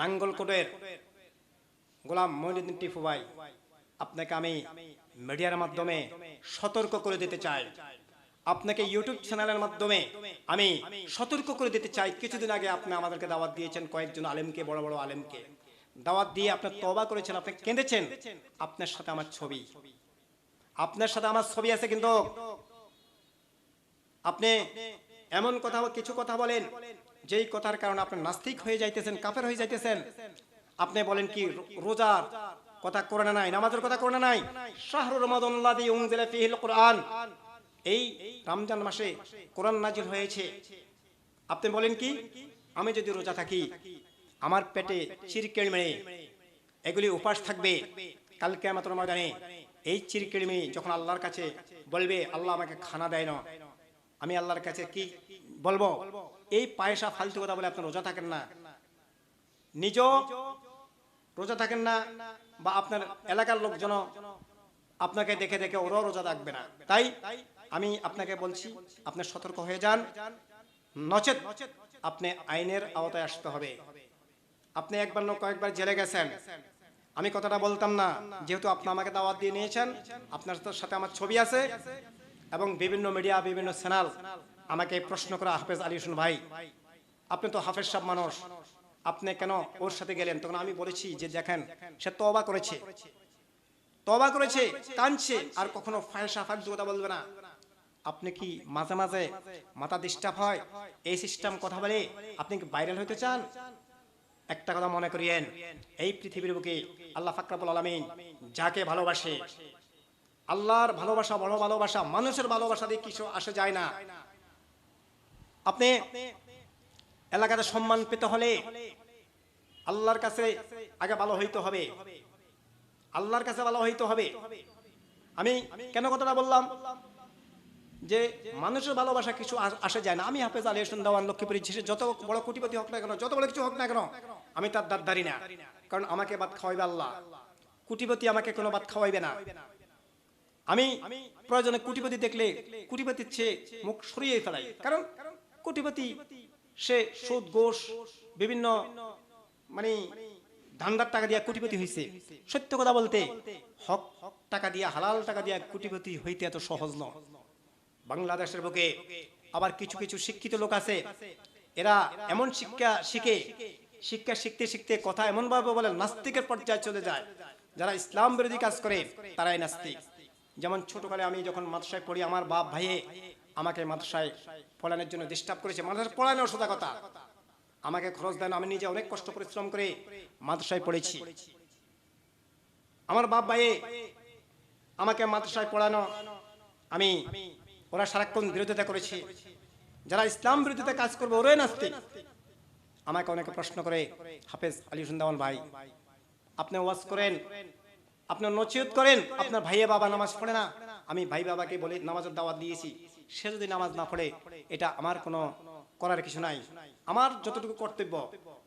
নাঙ্গলকোটের গোলাম মহিনুদ্দিন টিপু ভাই, আপনাকে আমি মিডিয়ার মাধ্যমে সতর্ক করে দিতে চাই। আপনাকে ইউটিউব চ্যানেলের মাধ্যমে আমি সতর্ক করে দিতে চাই। কিছুদিন আগে আপনি আমাদেরকে দাওয়াত দিয়েছেন কয়েকজন আলেমকে, বড় বড় আলেমকে। দাওয়াত দিয়ে আপনি তবা করেছেন, আপনি কেঁদেছেন, আপনার সাথে আমার ছবি। আপনার সাথে আমার ছবি আছে কিন্তু আপনি এমন কথা, কিছু কথা বলেন যেই কথার কারণে আপনি নাস্তিক হয়ে যাইতেছেন, কাফের হয়ে যাইতেছেন, আপনি বলেন কি রোজার কথা কোরআনে নাই, নামাজের কথা কোরআনে নাই? শাহরুর রমাদানুল্লাযী উনজিলা ফীহিল কুরআন। এই রমজান মাসে কোরআন নাজিল হয়েছে। আপনি বলেন কি, আমি যদি রোজা থাকি, আমার পেটে চিরকেড়ি মেরে এগুলি উপাস থাকবে কালকে আমাদের ময়দানে। এই চিরকেড়ি যখন আল্লাহর কাছে বলবে, আল্লাহ আমাকে খানা দেয় না। আমি আল্লাহর কাছে কি বলব, এই পায়েসা ফালতু কথা বলে আপনার রোজা থাকেন না। নিজ রোজা থাকেন না বা আপনার এলাকার লোকজন আপনাকে দেখে দেখে ওরাও রোজা থাকবে না। তাই আমি আপনাকে বলছি, আপনি সতর্ক হয়ে যান। নচেত আপনি আইনের আওতায় আসতে হবে। আপনি একবার না কয়েকবার জেলে গেছেন। আমি কথাটা বলতাম না, যেহেতু আপনি আমাকে দাওয়াত দিয়ে নিয়েছেন, আপনার সাথে আমার ছবি আছে এবং বিভিন্ন মিডিয়া বিভিন্ন চ্যানেল আমাকে প্রশ্ন করে হাফেজ আলী হোসেন, ভাই, আপনি তো হাফেজ সাহেব মানুষ। আপনি কেন ওর সাথে গেলেন? তখন আমি বলেছি যে, দেখেন, সে তবা করেছে। তবা করেছে কাঁদছে আর কখনো ফায়সা ফাঁক কথা বলবে না। আপনি কি মাঝে মাঝে মাথা ডিস্টার্ব হয়? এই সিস্টেম কথা বলে আপনি কি ভাইরাল হইতে চান? একটা কথা মনে করিয়েন, এই পৃথিবীর বুকে আল্লাহ ফাকরাবুল আলমিন যাকে ভালোবাসে, আল্লাহর ভালোবাসা বড় ভালোবাসা, মানুষের ভালোবাসা দিয়ে কিছু আসে যায় না। আপনি এলাকাতে সম্মান পেতে হলে আল্লাহর কাছে আগে ভালো হইতে হবে। আল্লাহর কাছে ভালো হইতে হবে। আমি কেন কথাটা বললাম? যে মানুষের ভালোবাসা কিছু আস- যায় না। আমি হাফেজ আলী হোসেন দেওয়ান লক্ষ্মীপুরী ছেলে যত বড় কোটিপতি হোক না কেন, যত বড় কিছু হোক না কেন, আমি তার দাঁত দাঁড়ি না। কারণ আমাকে ভাত খাওয়াইবে আল্লাহ। কোটিপতি আমাকে কোনো ভাত খাওয়াইবে না। আমি প্রয়োজনে কোটিপতি দেখলে কোটিপতির চেয়ে মুখ সরিয়ে ফেলাই। কারণ কোটিপতি সে সুদ, ঘোষ, বিভিন্ন মানে ধান্দার টাকা দিয়া কোটিপতি হয়েছে সত্য কথা বলতে, হক টাকা দিয়া, হালাল টাকা দিয়া কোটিপতি হইতে এত সহজ নয়। বাংলাদেশের বুকে আবার কিছু কিছু শিক্ষিত লোক আছে, এরা এমন শিক্ষা শিখে, শিক্ষা শিখতে শিখতে কথা এমন ভাবে বলে নাস্তিকের পর্যায়ে চলে যায়। যারা ইসলাম বিরোধী কাজ করে, তারাই নাস্তিক। যেমন ছোটকালে আমি যখন মাদ্রাসায় পড়ি, আমার বাপ ভাইয়ে আমাকে মাদ্রাসায় পড়ানোর জন্য ডিস্টার্ব করেছে। মাদ্রাসায় পড়ানোর সোজা কথা। আমাকে খরচ দেন, আমি নিজে অনেক কষ্ট পরিশ্রম করে মাদ্রাসায় পড়েছি। আমার বাপ ভাইয়ে আমাকে মাদ্রাসায় পড়ানো, আমি, ওরা সারাক্ষণ বিরোধিতা করেছে। যারা ইসলাম বিরোধিতা কাজ করবে, ওরাই নাস্তিক। আমাকে অনেকে প্রশ্ন করে, হাফেজ আলী দেওয়ান ভাই, আপনি ওয়াজ করেন আপনার নচিয়ত করেন, আপনার ভাইয়া বাবা নামাজ পড়ে না। আমি ভাই বাবাকে বলে, নামাজের দাওয়াত দিয়েছি। সে যদি নামাজ না পড়ে, এটা আমার কোনো করার কিছু নাই। আমার যতটুকু কর্তব্য,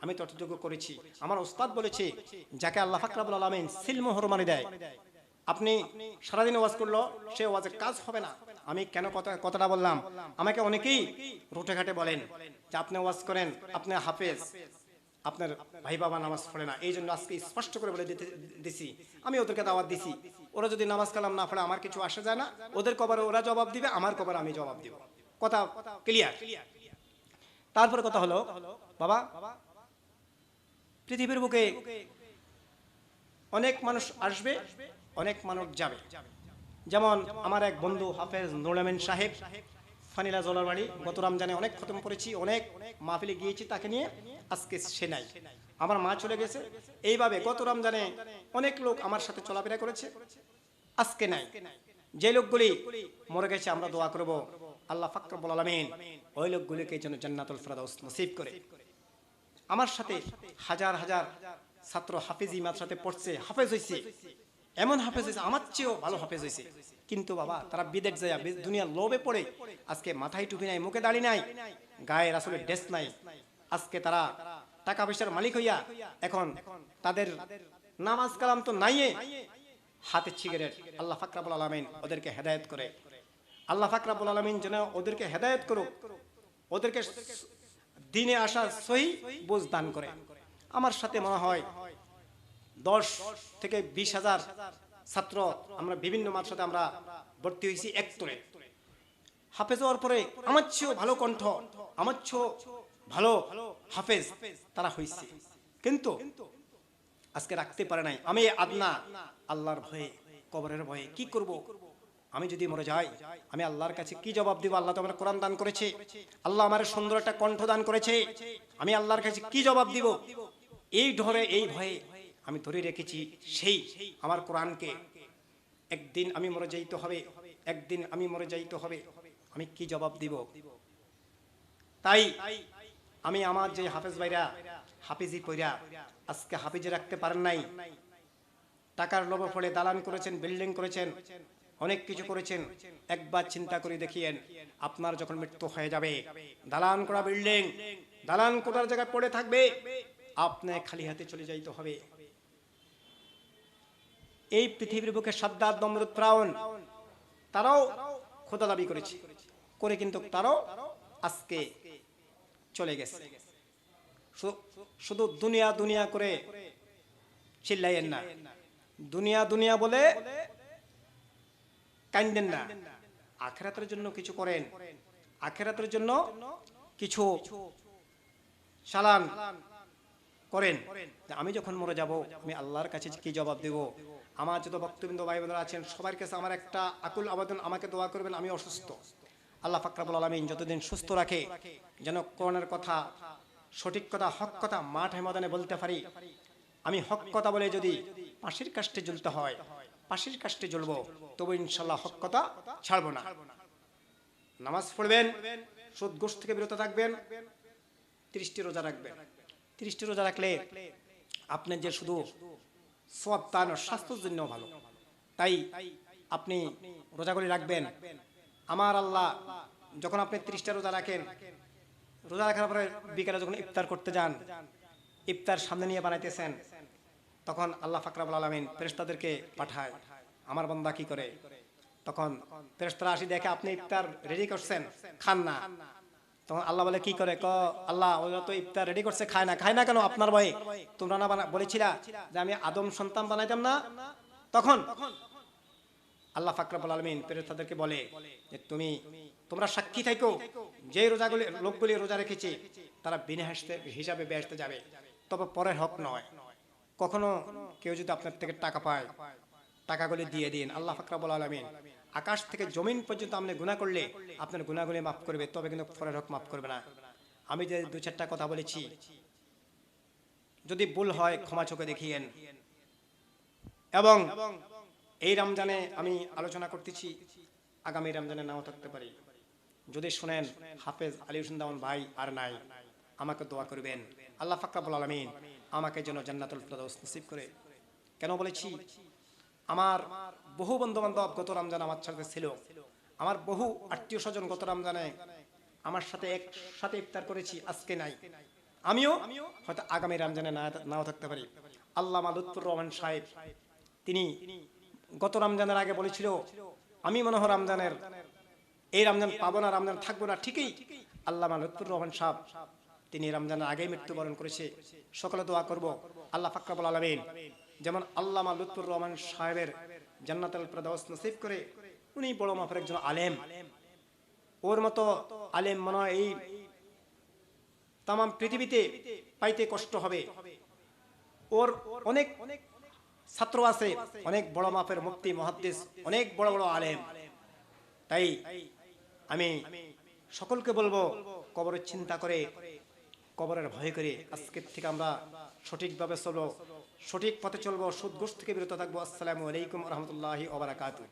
আমি ততটুকু করেছি। আমার ওস্তাদ বলেছে, যাকে আল্লাহ ফাকরাবুল আলমিন সিলমোহর মানে দেয়, আপনি সারাদিন ওয়াজ করল, সে ওয়াজে কাজ হবে না। আমি কেন কথা, কথাটা বললাম? আমাকে অনেকেই রুটে ঘাটে বলেন যে, আপনি ওয়াজ করেন, আপনি হাফেজ। আপনার ভাই বাবা নামাজ পড়ে না এই জন্য আজকে স্পষ্ট করে বলে দিতে দিছি। আমি ওদেরকে দাওয়াত দিছি। ওরা যদি নামাজ কালাম না পড়ে, আমার কিছু আসে যায় না। ওদের কবরে ওরা জবাব দিবে, আমার কবরে আমি জবাব দিব। কথা ক্লিয়ার তারপরে কথা হলো, বাবা, পৃথিবীর বুকে অনেক মানুষ আসবে, অনেক মানুষ যাবে। যেমন আমার এক বন্ধু হাফেজ নুরামিন সাহেব ফানিলা জলার বাড়ি গত রমজানে অনেক খতম করেছি, অনেক মাহফিলে গিয়েছি, তাকে নিয়ে আজকে সে নাই আমার মা চলে গেছে। এইভাবে গত রমজানে অনেক লোক আমার সাথে চলাফেরা করেছে। আজকে নাই। যে লোকগুলি মরে গেছে, আমরা দোয়া করব আল্লাহ ফাকরবুল আলমিন ওই লোকগুলিকে যেন জান্নাতুল ফেরদাউস নসিব করে। আমার সাথে হাজার হাজার ছাত্র হাফেজি মাদ্রাসাতে পড়ছে, হাফেজ হয়েছে এমন হাফেজ হয়েছে আমার চেয়েও ভালো হাফেজ হয়েছে কিন্তু বাবা, তারা বিদেশ যায় দুনিয়ার লোভে পড়ে, আজকে মাথায় টুপি নাই, মুখে দাড়ি নাই গায়ের আসলে ড্রেস নাই। আজকে তারা টাকা পয়সার মালিক হইয়া এখন তাদের নামাজ কালাম তো নাইয়ে হাতে সিগারেট আল্লাহ ফাকরাবুল আলমিন ওদেরকে হেদায়েত করে। আল্লাহ ফাকরাবুল আলমিন যেন ওদেরকে হেদায়েত করুক, ওদেরকে দিনে আসা সহি বুঝ দান করে। আমার সাথে মনে হয় দশ থেকে বিশ হাজার ছাত্র, আমরা বিভিন্ন মাদ্রাসাতে আমরা ভর্তি হয়েছি একতরে হাফেজ হওয়ার পরে আমার চেয়েও ভালো কণ্ঠ, আমার চেয়েও ভালো হাফেজ তারা হয়েছে। কিন্তু আজকে রাখতে পারে নাই। আমি আদনা, আল্লাহর ভয়ে, কবরের ভয়ে কি করব? আমি যদি মরে যাই, আমি আল্লাহর কাছে কি জবাব দিব? আল্লাহ তো আমার কোরআন দান করেছে। আল্লাহ আমার সুন্দর একটা কণ্ঠ দান করেছে। আমি আল্লাহর কাছে কি জবাব দিব? এই ধরে এই ভয়ে আমি ধরে রেখেছি, সেই আমার কোরআনকে। একদিন আমি মরে যাইতে হবে, একদিন আমি মরে যাইতে হবে। আমি কি জবাব দিব? তাই আমি আমার যে হাফেজ ভাইরা, হাফিজি কইরা আজকে হাফিজে রাখতে পারেন নাই। টাকার লোভ ফলে দালান করেছেন, বিল্ডিং করেছেন, অনেক কিছু করেছেন। একবার চিন্তা করে দেখিয়েন, আপনার যখন মৃত্যু হয়ে যাবে, দালান করা বিল্ডিং, দালান করার জায়গায় পড়ে থাকবে, আপনি খালি হাতে চলে যাইতে হবে। এই পৃথিবীর বুকে সাদ্দাত নমরুদ ফ্রাউন, তারাও খোদা দাবি করেছে, করে কিন্তু তারাও আজকে চলে গেছে। শুধু দুনিয়া দুনিয়া করে চিল্লাইয়েন না। দুনিয়া দুনিয়া বলে কান্দেন না। আখেরাতের জন্য কিছু করেন, আখেরাতের জন্য কিছু সালান করেন। আমি যখন মরে যাব, আমি আল্লাহর কাছে কি জবাব দেব? আমার যত বক্তবৃন্দ ভাই বোনেরা আছেন, সবার কাছে আমার একটা আকুল আবেদন, আমাকে দোয়া করবেন, আমি অসুস্থ। আল্লাহ ফাকরাবুল আলমিন যতদিন সুস্থ রাখে, যেন কোরআনের কথা, সঠিক কথা, হক কথা মাঠে ময়দানে বলতে পারি, আমি হক কথা বলে যদি পাশের কাষ্টে জ্বলতে হয়, পাশের কাষ্টে জ্বলবো, তবু ইনশাল্লাহ হক কথা ছাড়বো না। নামাজ পড়বেন, সুদ গোষ্ঠ থেকে বিরত থাকবেন, ত্রিশটি রোজা রাখবেন। ত্রিশটি রোজা রাখলে আপনার যে শুধু সব তা নয়, স্বাস্থ্যের জন্য ভালো। তাই আপনি রোজাগুলি রাখবেন। আমার আল্লাহ যখন আপনি ত্রিশটা রোজা রাখেন রোজা রাখার পরে বিকালে যখন ইফতার করতে যান ইফতার সামনে নিয়ে বানাইতেছেন তখন আল্লাহ ফাকরাবুল আলমিন ফেরেস্তাদেরকে পাঠায় আমার বন্দা কি করে? তখন ফেরেস্তারা আসি দেখে আপনি ইফতার রেডি করছেন খান না। তখন আল্লাহ বলে, কি করে? ক আল্লাহ ওরা তো ইফতার রেডি করছে, খায় না। খায় না কেন আপনার ভয়ে? তোমরা না বলেছিলা যে, আমি আদম সন্তান বানাইতাম না। তখন আল্লাহ ফাকরাবুল আলমিন ফেরেস্তাদেরকে বলে যে, তুমি, তোমরা সাক্ষী থাকো যে রোজাগুলি, লোকগুলি রোজা রেখেছে, তারা বিনা হাসতে, হিসাবে বেসতে যাবে। তবে পরের হক নয়। কখনো কেউ যদি আপনার থেকে টাকা পায়, টাকাগুলি দিয়ে দিন। আল্লাহ ফাকরাবুল আলমিন আকাশ থেকে জমিন পর্যন্ত আপনি গুণা করলে আপনার গুণাগুলি মাফ করবে, তবে কিন্তু পরের হক মাফ করবে না। আমি যে দু চারটা কথা বলেছি, যদি ভুল হয় ক্ষমা চোখে দেখিয়েন। এবং এই রমজানে আমি আলোচনা করতেছি, আগামী রমজানে নাও থাকতে পারি। যদি শুনেন, হাফেজ আলী দামান ভাই আর নাই, আমাকে দোয়া করবেন। আল্লাহ ফাকরাবুল আলমিন আমাকে যেন জান্নাতুল ফেরদৌস নসিব করে। কেন বলেছি? আমার বহু বন্ধু বান্ধব গত রমজান আমার সাথে ছিল আমার বহু আত্মীয় স্বজন গত রমজানে আমার সাথে একসাথে ইফতার করেছি, আজকে নাই। আমিও হয়তো আগামী রমজানে নাও থাকতে পারি। আল্লামা লুৎফুর রহমান সাহেব, তিনি গত রমজানের আগে বলেছিল, আমি মনে হয় রমজানের, এই রমজান পাবো না, রমজান থাকব না। ঠিকই আল্লামা লুৎফুর রহমান সাহেব, তিনি রমজানের আগেই মৃত্যুবরণ করেছে। সকলে দোয়া করব। আল্লাহ ফাকরাবুল আলমিন যেমন আল্লামা লুৎফুর রহমান সাহেবের জান্নাতুল ফেরদৌস নসিব করে, উনি বড় মাপের একজন আলেম। ওর মতো আলেম মনে হয় এই তাম পৃথিবীতে পাইতে কষ্ট হবে। ওর অনেক ছাত্র আছে, অনেক বড় মাপের মুক্তি মহাদ্দেশ অনেক বড় বড় আলেম। তাই আমি সকলকে বলব, কবরের চিন্তা করে, কবরের ভয় করে আজকের থেকে আমরা সঠিকভাবে চলবো সঠিক পথে চলবো সুদ গোষ্ঠ থেকে বিরত থাকব। আসসালামু আলাইকুম রহমতুল্লাহি ওবরাকাতু